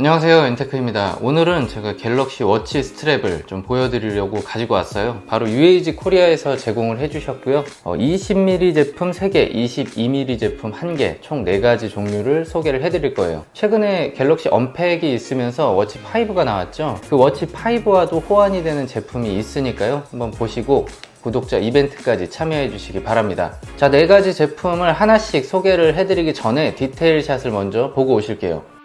안녕하세요 엔테크입니다. 오늘은 제가 갤럭시 워치 스트랩을 좀 보여드리려고 가지고 왔어요. 바로 UAG 코리아에서 제공을 해주셨고요. 어, 20mm 제품 3개 22mm 제품 1개 총 4가지 종류를 소개를 해드릴 거예요. 최근에 갤럭시 언팩이 있으면서 워치 5가 나왔죠? 그 워치 5와도 호환이 되는 제품이 있으니까요. 한번 보시고 구독자 이벤트까지 참여해 주시기 바랍니다. 자, 네 가지 제품을 하나씩 소개를 해드리기 전에 디테일 샷을 먼저 보고 오실게요.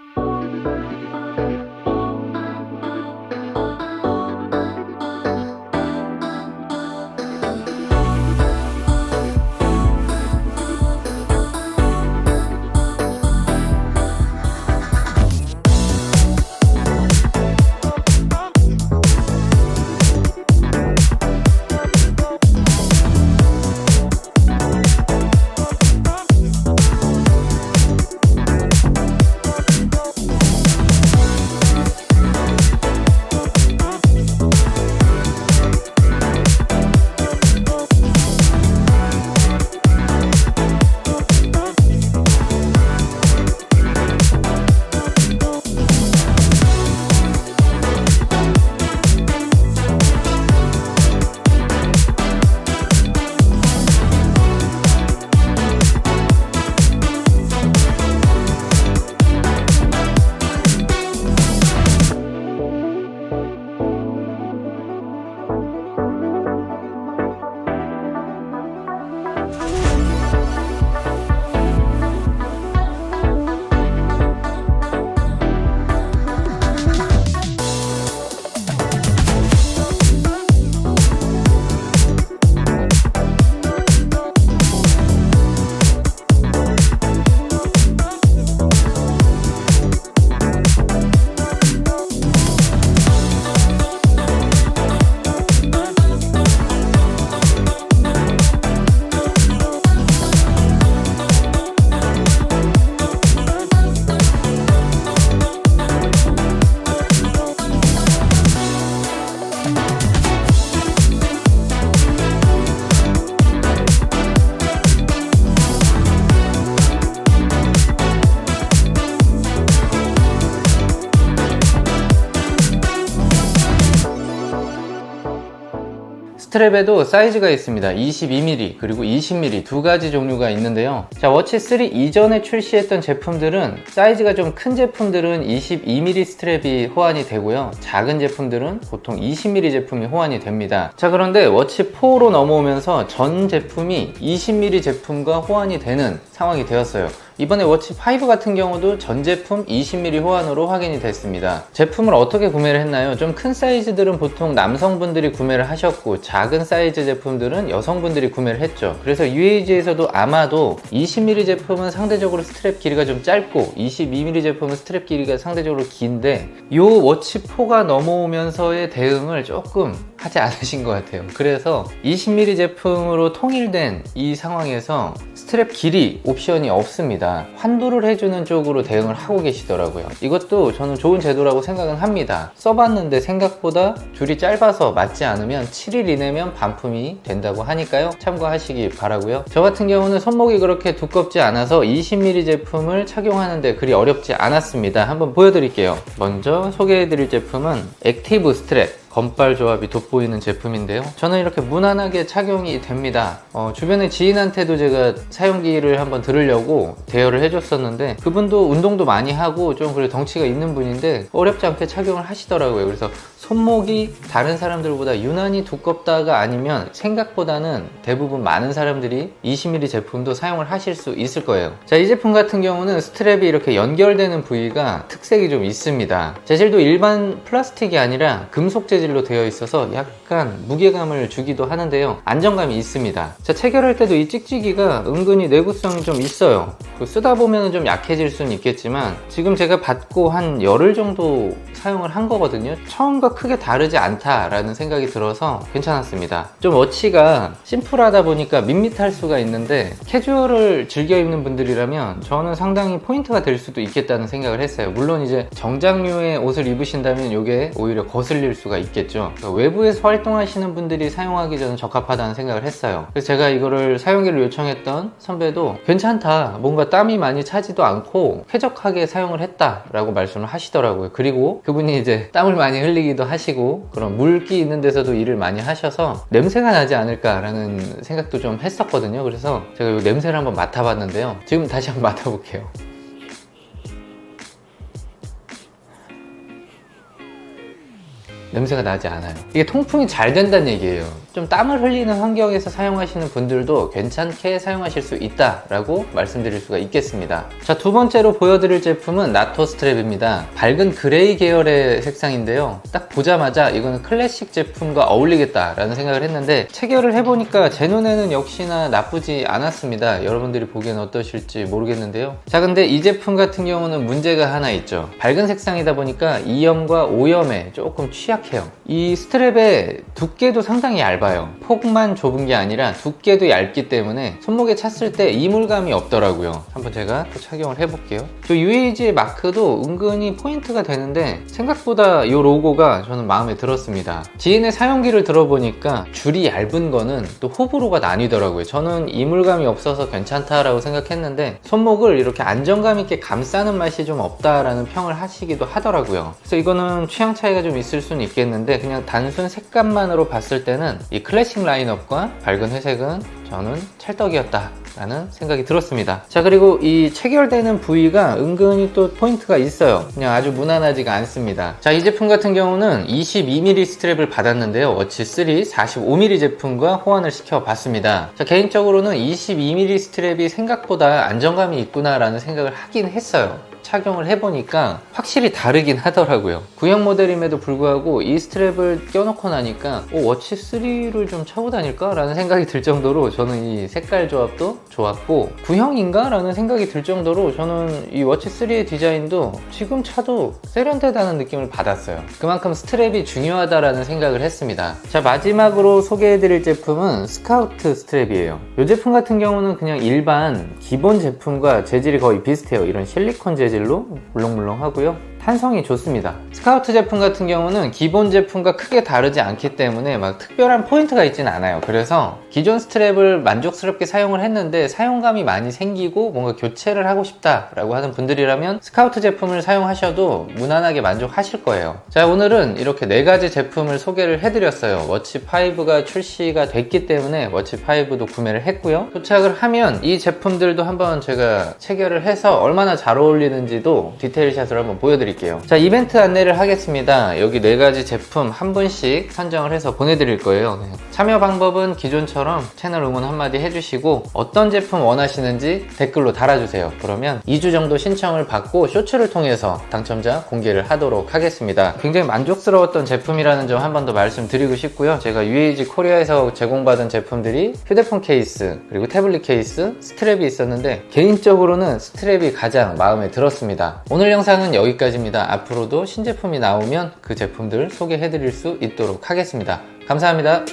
스트랩에도 사이즈가 있습니다. 22mm 그리고 20mm 두 가지 종류가 있는데요. 자, 워치 3 이전에 출시했던 제품들은 사이즈가 좀 큰 제품들은 22mm 스트랩이 호환이 되고요. 작은 제품들은 보통 20mm 제품이 호환이 됩니다. 자, 그런데 워치 4로 넘어오면서 전 제품이 20mm 제품과 호환이 되는 상황이 되었어요. 이번에 워치 5 같은 경우도 전 제품 20mm 호환으로 확인이 됐습니다. 제품을 어떻게 구매를 했나요? 좀 큰 사이즈들은 보통 남성분들이 구매를 하셨고 작은 사이즈 제품들은 여성분들이 구매를 했죠. 그래서 UAG에서도 아마도 20mm 제품은 상대적으로 스트랩 길이가 좀 짧고 22mm 제품은 스트랩 길이가 상대적으로 긴데 이 워치 4가 넘어오면서의 대응을 조금 하지 않으신 것 같아요. 그래서 20mm 제품으로 통일된 이 상황에서 스트랩 길이 옵션이 없습니다. 환불을 해주는 쪽으로 대응을 하고 계시더라고요. 이것도 저는 좋은 제도라고 생각은 합니다. 써봤는데 생각보다 줄이 짧아서 맞지 않으면 7일 이내면 반품이 된다고 하니까요. 참고하시기 바라고요. 저 같은 경우는 손목이 그렇게 두껍지 않아서 20mm 제품을 착용하는데 그리 어렵지 않았습니다. 한번 보여드릴게요. 먼저 소개해드릴 제품은 액티브 스트랩. 건빨 조합이 돋보이는 제품인데요. 저는 이렇게 무난하게 착용이 됩니다. 어, 주변에 지인한테도 제가 사용기를 한번 들으려고 대여를 해줬었는데 그분도 운동도 많이 하고 좀 그래 덩치가 있는 분인데 어렵지 않게 착용을 하시더라고요. 그래서 손목이 다른 사람들보다 유난히 두껍다가 아니면 생각보다는 대부분 많은 사람들이 20mm 제품도 사용을 하실 수 있을 거예요. 자, 이 제품 같은 경우는 스트랩이 이렇게 연결되는 부위가 특 색이 좀 있습니다. 재질도 일반 플라스틱이 아니라 금속 재질로 되어 있어서 약간 무게감을 주기도 하는데요. 안정감이 있습니다. 자, 체결할 때도 이 찍찍이가 은근히 내구성이 좀 있어요. 그 쓰다 보면 좀 약해질 수는 있겠지만 지금 제가 받고 한 열흘 정도 사용을 한 거거든요. 처음과 크게 다르지 않다라는 생각이 들어서 괜찮았습니다. 좀 워치가 심플하다 보니까 밋밋할 수가 있는데 캐주얼을 즐겨 입는 분들이라면 저는 상당히 포인트가 될 수도 있겠다는 생각을 했어요. 물론 이제 정장류의 옷을 입으신다면 이게 오히려 거슬릴 수가 있겠죠. 그러니까 외부에서 활동하시는 분들이 사용하기 저는 적합하다는 생각을 했어요. 그래서 제가 이거를 사용기를 요청했던 선배도 괜찮다. 뭔가 땀이 많이 차지도 않고 쾌적하게 사용을 했다라고 말씀을 하시더라고요. 그리고 그분이 이제 땀을 많이 흘리기도 하시고 그런 물기 있는 데서도 일을 많이 하셔서 냄새가 나지 않을까라는 생각도 좀 했었거든요. 그래서 제가 이 냄새를 한번 맡아봤는데요. 지금 다시 한번 맡아볼게요. 냄새가 나지 않아요. 이게 통풍이 잘 된다는 얘기예요. 좀 땀을 흘리는 환경에서 사용하시는 분들도 괜찮게 사용하실 수 있다라고 말씀드릴 수가 있겠습니다. 자, 두 번째로 보여드릴 제품은 나토 스트랩입니다. 밝은 그레이 계열의 색상인데요. 딱 보자마자 이거는 클래식 제품과 어울리겠다라는 생각을 했는데 체결을 해보니까 제 눈에는 역시나 나쁘지 않았습니다. 여러분들이 보기엔 어떠실지 모르겠는데요. 자, 근데 이 제품 같은 경우는 문제가 하나 있죠. 밝은 색상이다 보니까 이염과 오염에 조금 취약 해요. 이 스트랩의 두께도 상당히 얇아요. 폭만 좁은 게 아니라 두께도 얇기 때문에 손목에 찼을 때 이물감이 없더라고요. 한번 제가 또 착용을 해볼게요. 저 UAG의 마크도 은근히 포인트가 되는데 생각보다 이 로고가 저는 마음에 들었습니다. 지인의 사용기를 들어보니까 줄이 얇은 거는 또 호불호가 나뉘더라고요. 저는 이물감이 없어서 괜찮다라고 생각했는데 손목을 이렇게 안정감 있게 감싸는 맛이 좀 없다라는 평을 하시기도 하더라고요. 그래서 이거는 취향 차이가 좀 있을 수는 있 겠는데 그냥 단순 색감만으로 봤을 때는 이 클래식 라인업과 밝은 회색은 저는 찰떡이었다. 라는 생각이 들었습니다. 자, 그리고 이 체결되는 부위가 은근히 또 포인트가 있어요. 그냥 아주 무난하지가 않습니다. 자, 이 제품 같은 경우는 22mm 스트랩을 받았는데요. 워치 3 45mm 제품과 호환을 시켜 봤습니다. 자, 개인적으로는 22mm 스트랩이 생각보다 안정감이 있구나 라는 생각을 하긴 했어요. 착용을 해보니까 확실히 다르긴 하더라고요. 구형 모델임에도 불구하고 이 스트랩을 껴놓고 나니까 어, 워치 3를 좀 차고 다닐까? 라는 생각이 들 정도로 저는 이 색깔 조합도 좋았고 구형인가? 라는 생각이 들 정도로 저는 이 워치 3의 디자인도 지금 차도 세련되다는 느낌을 받았어요. 그만큼 스트랩이 중요하다라는 생각을 했습니다. 자 마지막으로 소개해드릴 제품은 스카우트 스트랩이에요. 이 제품 같은 경우는 그냥 일반 기본 제품과 재질이 거의 비슷해요. 이런 실리콘 재질 로 물렁물렁 하고요. 탄성이 좋습니다. 스카우트 제품 같은 경우는 기본 제품과 크게 다르지 않기 때문에 막 특별한 포인트가 있진 않아요. 그래서 기존 스트랩을 만족스럽게 사용을 했는데 사용감이 많이 생기고 뭔가 교체를 하고 싶다 라고 하는 분들이라면 스카우트 제품을 사용하셔도 무난하게 만족하실 거예요. 자, 오늘은 이렇게 네 가지 제품을 소개를 해드렸어요. 워치5가 출시가 됐기 때문에 워치5도 구매를 했고요. 도착을 하면 이 제품들도 한번 제가 체결을 해서 얼마나 잘 어울리는지도 디테일샷으로 한번 보여드릴게요. 자, 이벤트 안내를 하겠습니다. 여기 네 가지 제품 한 분씩 선정을 해서 보내드릴 거예요. 네. 참여 방법은 기존처럼 채널 응원 한마디 해주시고 어떤 제품 원하시는지 댓글로 달아주세요. 그러면 2주 정도 신청을 받고 쇼츠를 통해서 당첨자 공개를 하도록 하겠습니다. 굉장히 만족스러웠던 제품이라는 점 한 번 더 말씀드리고 싶고요. 제가 UAG 코리아에서 제공받은 제품들이 휴대폰 케이스, 그리고 태블릿 케이스, 스트랩이 있었는데 개인적으로는 스트랩이 가장 마음에 들었습니다. 오늘 영상은 여기까 지입니다. 앞으로도 신제품이 나오면 그 제품들 소개해 드릴 수 있도록 하겠습니다. 감사합니다.